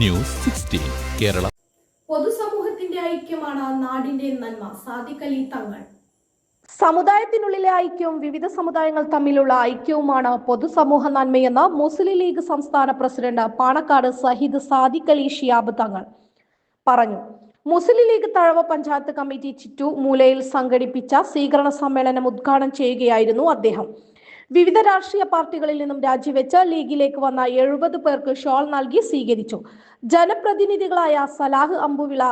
News sixteen Kerala. പൊതുസമൂഹത്തിന്റെ ഐക്യമാണ് നാടിന്റെ നന്മ. സാദിഖലി തങ്ങൾ. സമുദായത്തിനുള്ളിലെ ഐക്യവും വിവിധ സമുദായങ്ങൾ തമ്മിലുള്ള ഐക്യവുമാണ് പൊതുസമൂഹ നന്മയെന്ന് മുസ്ലിം ലീഗ് സംസ്ഥാന പ്രസിഡന്റ് പാണക്കാട് സഹിദ് സാദിഖ് അലി ഷിയാബ് തങ്ങൾ പറഞ്ഞു. മുസ്ലിം ലീഗ് തഴവ പഞ്ചായത്ത് കമ്മിറ്റി ചിറ്റു മൂലയിൽ സംഘടിപ്പിച്ച സ്വീകരണ സമ്മേളനം ഉദ്ഘാടനം ചെയ്യുകയായിരുന്നു അദ്ദേഹം. വിവിധ രാഷ്ട്രീയ പാർട്ടികളിൽ നിന്നും രാജിവെച്ച് ലീഗിലേക്ക് വന്ന എഴുപത് പേർക്ക് ഷോൾ നൽകി സ്വീകരിച്ചു. ജനപ്രതിനിധികളായ സലാഹ് അമ്പുവിള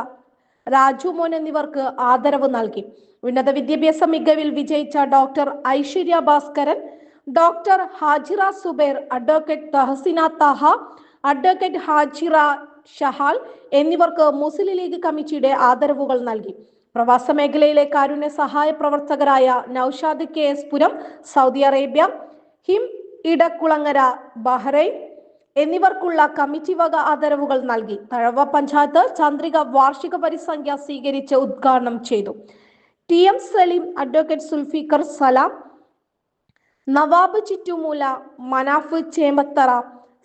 രാജു മോൻ എന്നിവർക്ക് ആദരവ് നൽകി. ഉന്നത വിദ്യാഭ്യാസ മികവിൽ വിജയിച്ച doctor Aishwarya Bhaskaran doctor Hajira Subair advocate Tahsina Thaha advocate Hajira Shahal എന്നിവർക്ക് മുസ്ലിം ലീഗ് കമ്മിറ്റിയുടെ ആദരവുകൾ നൽകി. പ്രവാസ മേഖലയിലെ കാരുണ്യ സഹായ പ്രവർത്തകരായ Noushad K S Puram Saudi Arabia him Idakkulangara Bahrain എന്നിവർക്കുള്ള കമ്മിറ്റി വക ആദരവുകൾ നൽകി. തഴവ പഞ്ചായത്ത് ചന്ദ്രിക വാർഷിക പരിസംഖ്യ സ്വീകരിച്ച് ഉദ്ഘാടനം ചെയ്തു. T M Saleem advocate Sulfikar Salam Nawab Chittumoola Manaf Chemathara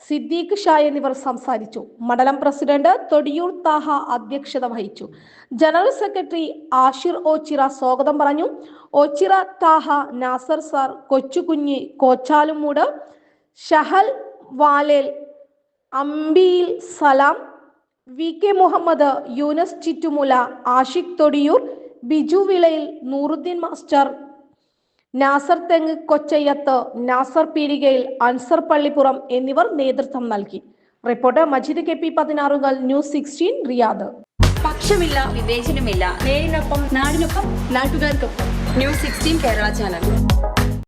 Siddique Sha എന്നിവർ സംസാരിച്ചു. മണ്ഡലം പ്രസിഡന്റ് തൊടിയൂർ താഹ അധ്യക്ഷത വഹിച്ചു. ജനറൽ സെക്രട്ടറി ആഷിർ ഓച്ചിറ സ്വാഗതം പറഞ്ഞു. Ochira Thaha Nasar sir Kochukunji Kochalumoodu Shahal Valel Ambiyil Salam V K Muhammad Yunus Chittumoola Ashiq Thodiyoor Biju Vilayil Nooruddin master Nasar തെങ്ങ് കൊച്ചയ്യത്ത് നാസർ പീരികയിൽ അൻസർ പള്ളിപ്പുറം എന്നിവർ നേതൃത്വം നൽകി. റിപ്പോർട്ടർ മജീദ് കെ പി പതിനാറുകൾ ന്യൂസ് സിക്സ്റ്റീൻ റിയാദ്. പക്ഷമില്ല വിവേചനമില്ല. നേരിനൊപ്പം നാടിനൊപ്പം നാട്ടുകാർക്കൊപ്പം. News sixteen Kerala channel.